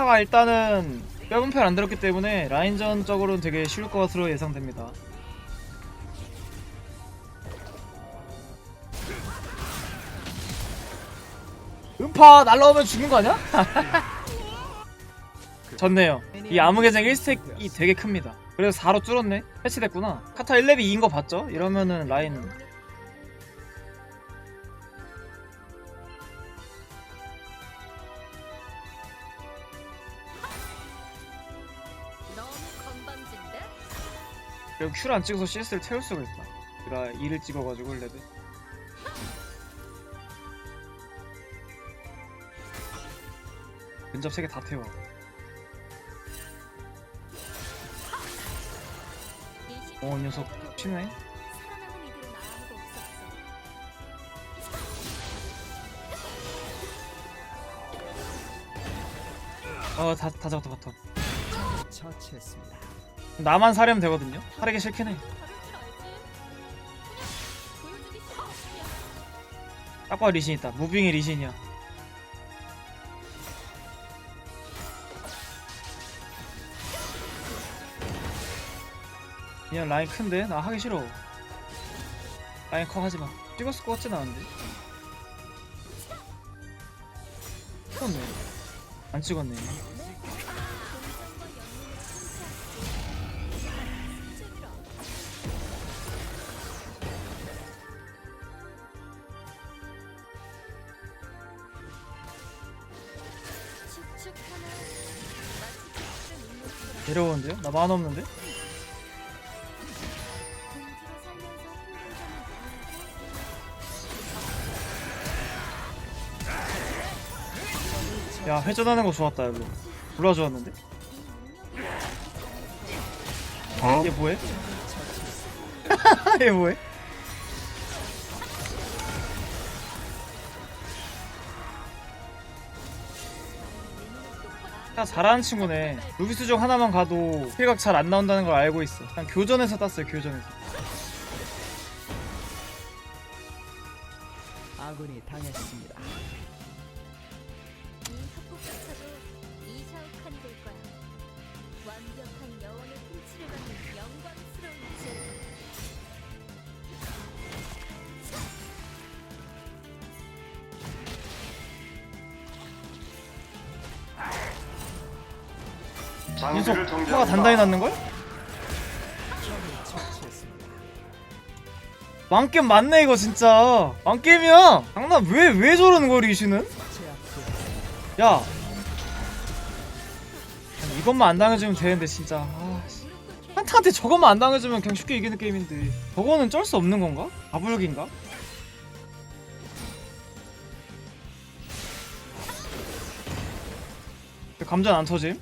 카타가 일단은 뼈분패를 안 들었기 때문에 라인전적으로는 되게 쉬울 것으로 예상됩니다. 음파 날라오면 죽는 거 아니야? 졌네요. 이 암흑의장 1스택이 되게 큽니다. 그래서 4로 줄었네? 패치됐구나. 카타 1렙이 2인 거 봤죠? 이러면은 라인 그리고 큐를 안 찍어서 CS를 태울 수가 있다. 내가 2를 찍어가지고 1렙에. 근접 3개 다 태워. 이 어, 이 녀석 치네? 살아남은 이들은 아무도 없었어. 어, 다, 다 잡았다, 바텀. 처치했습니다. 나만 사려면 되거든요? 사르기 싫긴 해. 다룰 줄 알지? 그냥 보여주기 싫어. 딱 봐, 리신 있다. 무빙의 리신이야. 그냥 라인 큰데? 나 하기 싫어. 라인 커 하지 마. 찍었을 것 같진 않은데. 찍었네. 안 찍었네. 내려오는데요? 나 만화 없는데? 야, 회전하는 거 좋았다, 이거. 몰라 좋았는데? 얘 뭐해? 얘 뭐해? 다 잘하는 친구네. 루비스 중 하나만 가도 필각 잘 안 나온다는 걸 알고 있어. 그냥 교전에서 땄어요, 교전에서. 아군이 당했습니다. 계속 화가 단단히 났는걸? 왕겜 맞네 이거 진짜 왕겜이야 장난 왜 왜 저러는 거야 리시는? 야 이것만 안 당해주면 되는데 진짜 아, 씨. 한타한테 저것만 안 당해주면 그냥 쉽게 이기는 게임인데 저거는 쩔 수 없는 건가? 가불기인가? 왜 감전 안 터짐?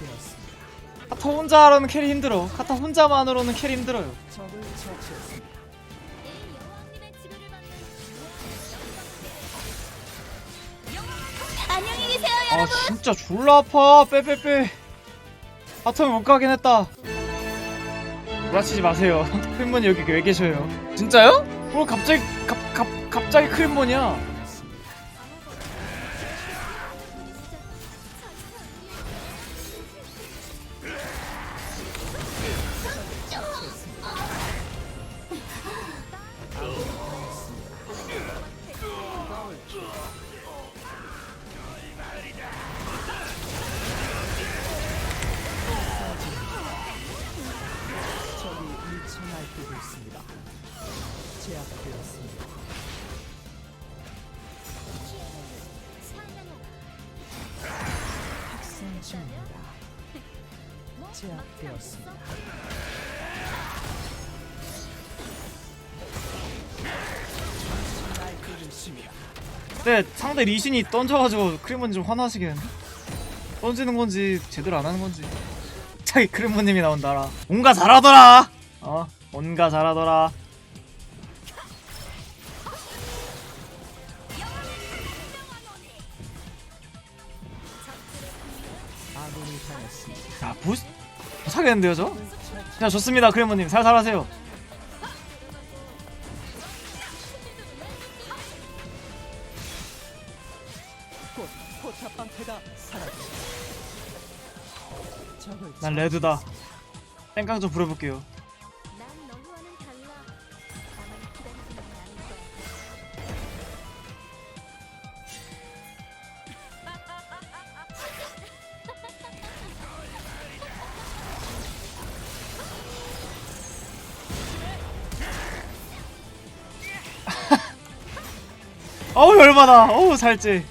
되었습니다. 카타 혼자로는 캐리 힘들어. 카타 혼자만으로는 캐리 힘들어요. 적을 처치했습니다. 안녕히 계세요, 아 진짜 졸라 아파. 빼빼빼. 바텀에 못 가긴 했다. 구라치지 마세요. 크림몬이 여기 왜 계셔요? 진짜요? 뭘 갑자기 갑, 갑, 갑자기 크림몬이야 중입니다. 제압되었습니다. 근데 상대 리신이 던져가지고 크림몬이 좀 화나시겠는데? 던지는 건지 제대로 안 하는 건지 자기 크림몬님이 나온다라 뭔가 잘하더라 어 뭔가 잘하더라 야 보스 못하겠는데요 저? 자 좋습니다. 크레모님 살살 하세요. 난 레드다. 땡깡 좀 부려볼게요 어우 열받아. 어우 살찌.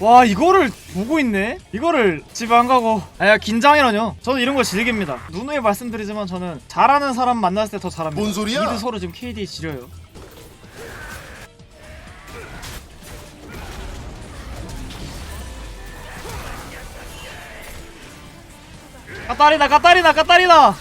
와 이거를 보고 있네? 이거를 집에 안 가고. 아야 긴장이라뇨. 저는 이런 걸 즐깁니다. 누누이 말씀드리지만 저는 잘하는 사람 만났을 때 더 잘합니다. 뭔 소리야? 미드 서로 지금 KD 지려요. 까따리다 까따리다 까따리다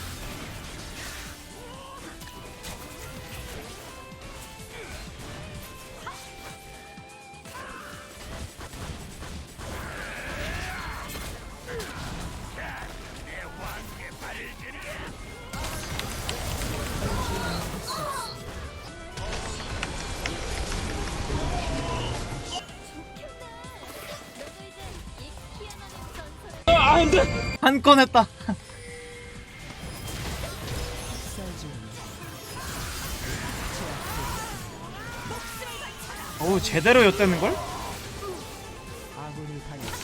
전설의 한건 했다. 어우 제대로 엿대는걸? 아군이 당했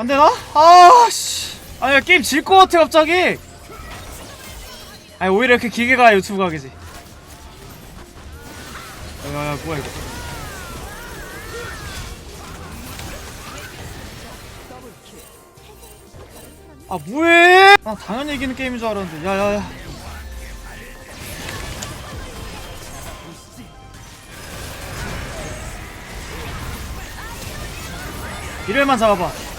안 되나? 아 씨. 아니 게임 질 것 같아 갑자기. 아니 오히려 이렇게 길게 가야 유튜브 가게지. 야야 뭐야 이거. 아 뭐해? 아 당연히 이기는 게임인 줄 알았는데. 야 야 야. 이래만 잡아봐.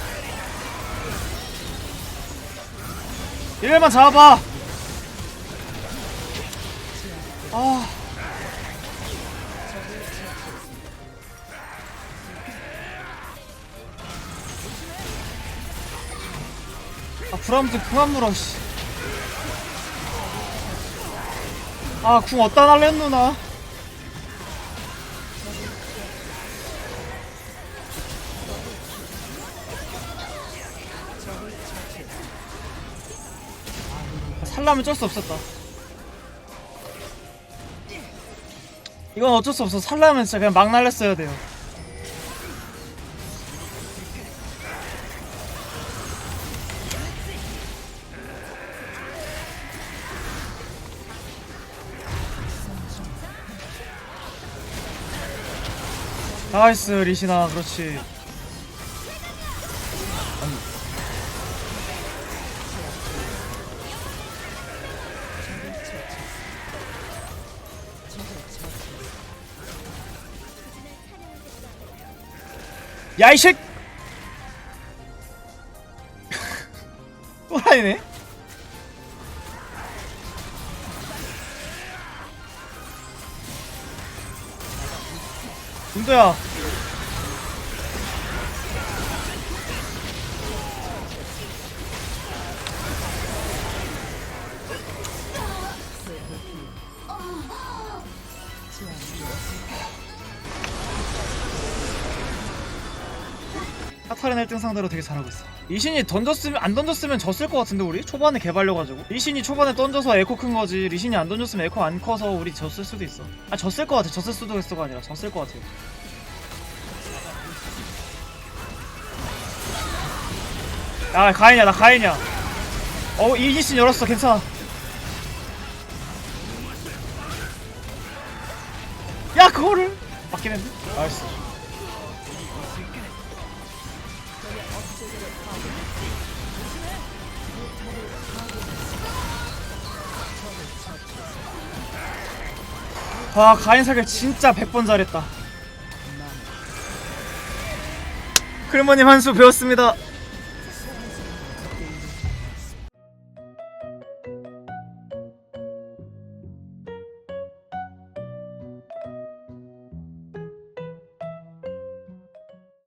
이래만 잡아봐. 아. 아, 브라움드 그만 물어, 씨. 아, 궁 어디다 날래, 누나. 살라면 어쩔 수 없었다. 이건 어쩔 수 없어. 살라면 진짜 그냥 막 날렸어야 돼요. 나이스 리시나 그렇지 야이 색 또라이네? 군도야 카타린 1등 상대로 되게 잘하고 있어. 리신이 던졌으면 안 던졌으면 졌을 것 같은데 우리? 초반에 개발려가지고. 리신이 초반에 던져서 에코 큰 거지. 리신이 안 던졌으면 에코 안 커서 우리 졌을 수도 있어. 아 졌을 것 같아. 졌을 수도 있어가 아니라 졌을 것 같아 야 가인이야 나 가인이야. 어 이기신 열었어. 괜찮아. 야 그거를? 맞긴 했네. 나이스 와 가인 사격 진짜 100번 잘했다. 클모님 한 수 배웠습니다